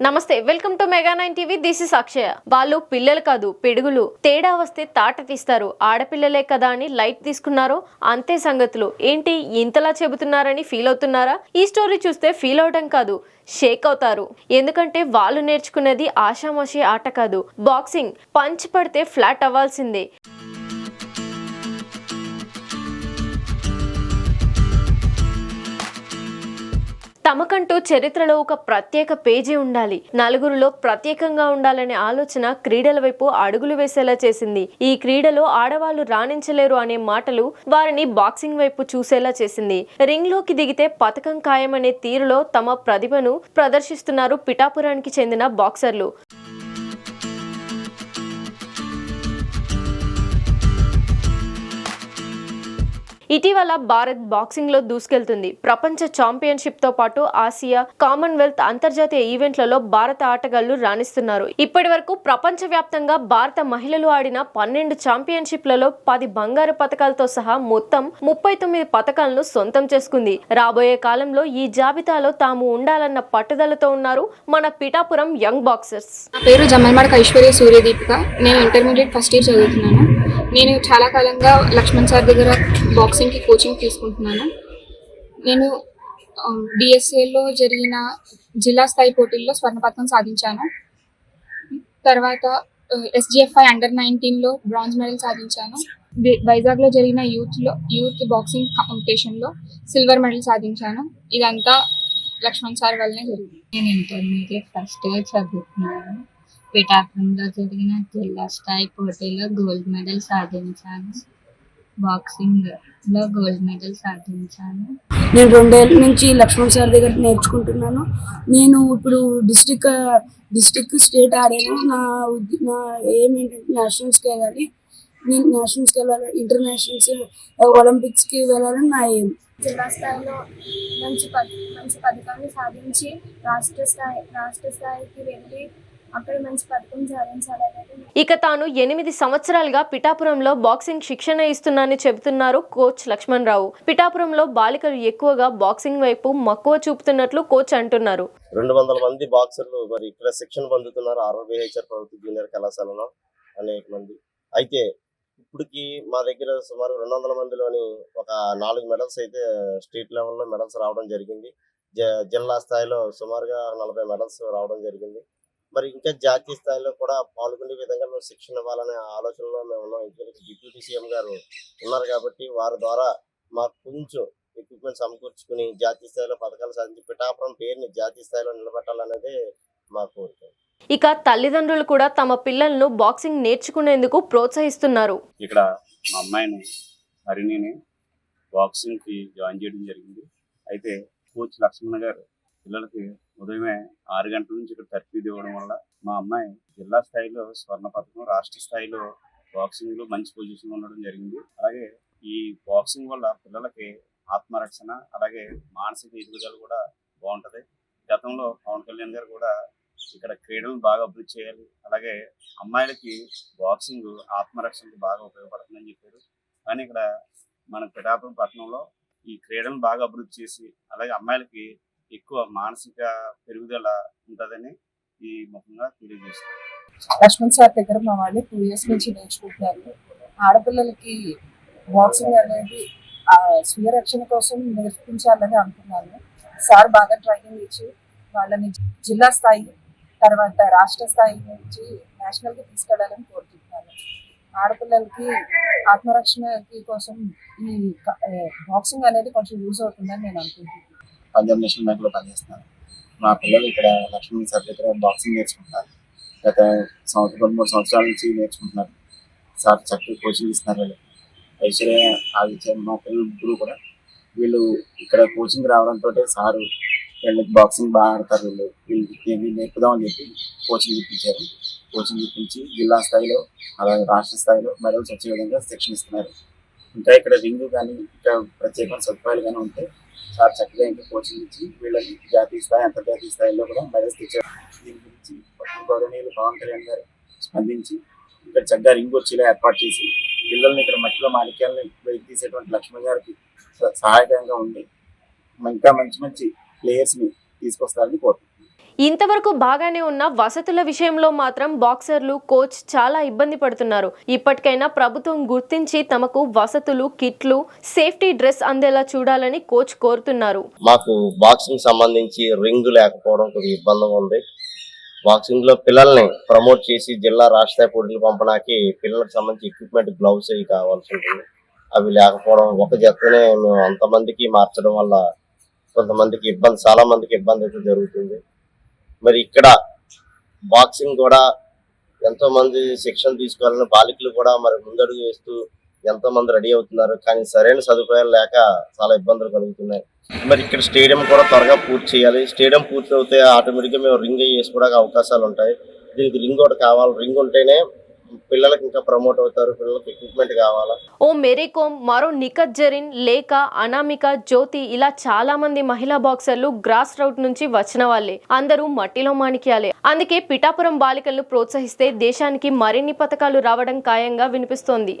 నమస్తే welcome to mega nine TV. This is Akshaya. వాళ్ళు పిల్లలు కాదు పిడుగులు. తేడా వస్తే తాట తీస్తారు. ఆడపిల్లలే కదా అని లైట్ తీసుకున్నారో అంతే సంగతులు. ఏంటి ఇంతలా చెబుతున్నారని ఫీల్ అవుతున్నారా? ఈ స్టోరీ చూస్తే ఫీల్ అవడం కాదు షేక్ అవుతారు. ఎందుకంటే వాళ్ళు నేర్చుకునేది ఆషామాషి ఆట కాదు. బాక్సింగ్ పంచ్ పడితే ఫ్లాట్ అవ్వాల్సిందే. తమకంటూ చరిత్రలో ఒక ప్రత్యేక పేజీ ఉండాలి. నలుగురిలో ప్రత్యేకంగా ఉండాలనే ఆలోచన క్రీడల వైపు అడుగులు వేసేలా చేసింది. ఈ క్రీడలో ఆడవాళ్ళు రాణించలేరు అనే మాటలు వారిని బాక్సింగ్ వైపు చూసేలా చేసింది. రింగ్లోకి దిగితే పథకం ఖాయమనే తీరులో తమ ప్రతిభను ప్రదర్శిస్తున్నారు పిఠాపురానికి చెందిన బాక్సర్లు. ఇటీవల భారత్ బాక్సింగ్లో దూసుకెళ్తుంది. ప్రపంచ ఛాంపియన్షిప్తో పాటు ఆసియా కామన్వెల్త్ అంతర్జాతీయ ఈవెంట్లలో భారత ఆటగాళ్ళు రాణిస్తున్నారు. ఇప్పటి వరకు ప్రపంచ వ్యాప్తంగా భారత మహిళలు ఆడిన పన్నెండు ఛాంపియన్షిప్లలో పది బంగారు పథకాలతో సహా మొత్తం ముప్పై తొమ్మిది పథకాలను సొంతం చేసుకుంది. రాబోయే కాలంలో ఈ జాబితాలో తాము ఉండాలన్న పట్టుదలతో ఉన్నారు మన పిఠాపురం యంగ్ బాక్సర్స్. నా పేరు జమల్మడక ఐశ్వర్య సూర్యదీపిక. నేను ఇంటర్మీడియట్ ఫస్ట్ ఇయర్ చదువుతున్నాను. నేను చాలా కాలంగా లక్ష్మణ్ సార్ దగ్గర బాక్సింగ్కి కోచింగ్ తీసుకుంటున్నాను. నేను డిఎస్ఏలో జరిగిన జిల్లా స్థాయి పోటీల్లో స్వర్ణ పథకం సాధించాను. తర్వాత ఎస్జిఎఫ్ఐ అండర్ నైన్టీన్లో బ్రాంజ్ మెడల్ సాధించాను. వైజాగ్లో జరిగిన యూత్లో యూత్ బాక్సింగ్ కాంపిటీషన్లో సిల్వర్ మెడల్ సాధించాను. ఇదంతా లక్ష్మణ్ సార్ వల్లనే జరిగింది. నేను ఇంటర్మీడియట్ ఫస్ట్ ఇయర్ చదువుతున్నాను. పిఠాపురంలో జరిగిన జిల్లా స్థాయి పోటీలో గోల్డ్ మెడల్ సాధించాను. బాక్సింగ్లో గోల్డ్ మెడల్ సాధించాను. నేను రెండేళ్ళ నుంచి లక్ష్మణ్ సార్ దగ్గర నేర్చుకుంటున్నాను. నేను ఇప్పుడు డిస్టిక్ డిస్టిక్ స్టేట్ ఆడాను నా నా ఏం ఏంటంటే నేషనల్స్కి వెళ్ళాలి నేను నేషనల్స్కి వెళ్ళాలి ఇంటర్నేషనల్స్ ఒలింపిక్స్కి వెళ్ళాలని నా ఏం. జిల్లా స్థాయిలో మంచి పథ మంచి పథకాన్ని సాధించి రాష్ట్ర స్థాయి రాష్ట్ర స్థాయికి వెళ్ళి అక్కడ మంచి పథకం ఇక తాను ఎనిమిది సంవత్సరాలుగా పిఠాపురంలో బాక్సింగ్ శిక్షణ ఇస్తున్నానని చెబుతున్నారు కోచ్ లక్ష్మణ్ రావు పిఠాపురంలో బాలికలు ఎక్కువగా బాక్సింగ్ వైపు మక్కువ చూపుతున్నట్లు కోచ్ అంటున్నారు. రెండు వందల మంది బాక్సర్లు మరి ఇక్కడ శిక్షణ పొందుతున్నారు. ఆర్వబిహెచ్ఆర్ ప్రభుత్వ జూనియర్ కళాశాలలో అనేక మంది. అయితే ఇప్పటికి మా దగ్గర సుమారు రెండు వందల మందిలోని ఒక నాలుగు మెడల్స్ అయితే స్టేట్ లెవెల్లో మెడల్స్ రావడం జరిగింది. జ- జిల్లా స్థాయిలో సుమారుగా నలభై మెడల్స్ రావడం జరిగింది. మరి ఇంకా జాతీయ స్థాయిలో కూడా పాల్గొనే విధంగా మేము శిక్షణ ఇవ్వాలనే ఆలోచనలో మేము ఉన్నాం. ఎందుకంటే డిప్యూటీ సీఎం గారు ఉన్నారు కాబట్టి వారి ద్వారా మాకు కొంచెం ఎక్విప్మెంట్ సమకూర్చుకుని జాతీయ స్థాయిలో పథకాలు సాధించి పిఠాపురం పేరుని జాతీయ స్థాయిలో నిలబెట్టాలనేదే మా కోరిక. ఇక తల్లిదండ్రులు కూడా తమ పిల్లలను బాక్సింగ్ నేర్చుకునేందుకు ప్రోత్సహిస్తున్నారు. ఇక్కడ మా అమ్మాయిని హరిణిని బాక్సింగ్కి జాయిన్ చేయడం జరిగింది. అయితే కోచ్ లక్ష్మణ్ గారు పిల్లలకి ఉదయమే ఆరు గంటల నుంచి ఇక్కడ తర్ఫీదు ఇవ్వడం వల్ల మా అమ్మాయి జిల్లా స్థాయిలో స్వర్ణ పథకం రాష్ట్ర స్థాయిలో బాక్సింగ్లో మంచి పొజిషన్ ఉండడం జరిగింది. అలాగే ఈ బాక్సింగ్ వల్ల పిల్లలకి ఆత్మరక్షణ అలాగే మానసిక ఎదుగుదల కూడా బాగుంటది. గతంలో పవన్ కళ్యాణ్ గారు కూడా ఇక్కడ క్రీడలను బాగా అభివృద్ధి చేయాలి అలాగే అమ్మాయిలకి బాక్సింగ్ ఆత్మరక్షణకి బాగా ఉపయోగపడుతుందని చెప్పారు. కానీ ఇక్కడ మన పిఠాపురం పట్టణంలో ఈ క్రీడలను బాగా అభివృద్ధి చేసి అలాగే అమ్మాయిలకి ఎక్కువ మానసిక పెరుగుదల ఉంటుందని ఈ ముఖంగా తెలియజేస్తారు లక్ష్మణ్ సార్ దగ్గర మా వాళ్ళు టూ ఇయర్స్ నుంచి నేర్చుకుంటున్నారు. ఆడపిల్లలకి బాక్సింగ్ అనేది స్వీయ రక్షణ కోసం నేర్పించాలని అనుకున్నాను. సార్ బాగా ట్రైనింగ్ ఇచ్చి వాళ్ళని జిల్లా స్థాయి తర్వాత రాష్ట్ర స్థాయి నుంచి నేషనల్కి తీసుకెళ్ళాలని కోరుకుంటున్నాను. ఆడపిల్లలకి ఆత్మరక్షణకి కోసం ఈ బాక్సింగ్ అనేది కొంచెం యూజ్ అవుతుందని నేను అనుకుంటున్నాను. పంజాబ్ నేషనల్ బ్యాంక్లో పనిచేస్తున్నాను మా పిల్లలు ఇక్కడ లక్ష్మీ సార్ దగ్గర బాక్సింగ్ నేర్చుకుంటున్నారు. గత సంవత్సరం రెండు మూడు సంవత్సరాల నుంచి నేర్చుకుంటున్నారు. సార్ చక్కగా కోచింగ్ ఇస్తున్నారు వీళ్ళు. ఐశ్వర్య ఆదిత్య మా పిల్లలు ముగ్గురు కూడా వీళ్ళు ఇక్కడ కోచింగ్ రావడంతో సారు వీళ్ళకి బాక్సింగ్ బాగా ఆడతారు వీళ్ళు. వీళ్ళకి ఏమి నేర్పుదామని చెప్పి కోచింగ్ ఇప్పించారు. కోచింగ్ ఇప్పించి జిల్లా స్థాయిలో అలాగే రాష్ట్ర స్థాయిలో మెడల్స్ వచ్చే విధంగా శిక్షణ ఇస్తున్నారు. ఇంకా ఇక్కడ రింగు కానీ ఇంకా ప్రత్యేకమైన సదుపాయాలు కానీ ఉంటే సార్ చక్కగా ఇంకా కోచింగ్ ఇచ్చి వీళ్ళని జాతీయ స్థాయి అంతర్జాతీయ స్థాయిలో కూడా మెడల్స్ తెచ్చారు. దీని గురించి గౌరవనీయులు పవన్ కళ్యాణ్ గారు స్పందించి ఇక్కడ చక్కగా రింగ్ వచ్చేలా ఏర్పాటు చేసి పిల్లల్ని ఇక్కడ మట్టిలో మాణిక్యాలను వెలికి తీసేటువంటి లక్ష్మణ్ గారికి స- సహాయకంగా ఉండి ఇంకా మంచి మంచి ప్లేయర్స్ని తీసుకొస్తారని కోరుతున్నాను ఇంతవరకు బాగానే ఉన్న వసతుల విషయంలో మాత్రం బాక్సర్లు కోచ్ చాలా ఇబ్బంది పడుతున్నారు. ఇప్పటికైనా ప్రభుత్వం గుర్తించి తమకు వసతులు కిట్లు సేఫ్టీ డ్రెస్ అందేలా చూడాలని కోచ్ కోరుతున్నారు. మాకు బాక్సింగ్ సంబంధించి రింగ్ లేకపోవడం కొద్దిగా ఇబ్బందిగా ఉంది. బాక్సింగ్లో పిల్లల్ని ప్రమోట్ చేసి జిల్లా రాష్ట్ర పోటీలు పంపడానికి పిల్లలకు సంబంధించి ఎక్విప్మెంట్ గ్లౌస్ అవి కావాల్సి ఉంటుంది. అవి లేకపోవడం ఒక జతనే మేము అంతమందికి మార్చడం వల్ల కొంతమందికి ఇబ్బంది చాలా మందికి ఇబ్బంది అయితే జరుగుతుంది. మరి ఇక్కడ బాక్సింగ్ కూడా ఎంతో మంది శిక్షణ తీసుకోవాలని బాలికలు కూడా మరి ముందడుగు వేస్తూ ఎంతో మంది రెడీ అవుతున్నారు. కానీ సరైన సదుపాయాలు లేక చాలా ఇబ్బందులు కలుగుతున్నాయి. మరి ఇక్కడ స్టేడియం కూడా త్వరగా పూర్తి చేయాలి. స్టేడియం పూర్తి అవుతే ఆటోమేటిక్గా మేము రింగ్ వేసుకోవడానికి అవకాశాలు ఉంటాయి. దీనికి రింగ్ ఒకటి కావాలి. రింగ్ ఉంటేనే పిల్లలకు ఇంకా ప్రమోట్ అవుతారు పిల్లలకు ఎక్విప్మెంట్ కావాలా? ఓ మెరీకోమ్ మరో నిఖత్ జరీన్ లేక అనామిక జ్యోతి ఇలా చాలా మంది మహిళా బాక్సర్లు గ్రాస్ రౌట్ నుంచి వచ్చిన వాళ్ళే. అందరూ మట్టిలో మాణిక్యాలే. అందుకే పిఠాపురం బాలికలను ప్రోత్సహిస్తే దేశానికి మరిన్ని పథకాలు రావడం ఖాయంగా వినిపిస్తోంది.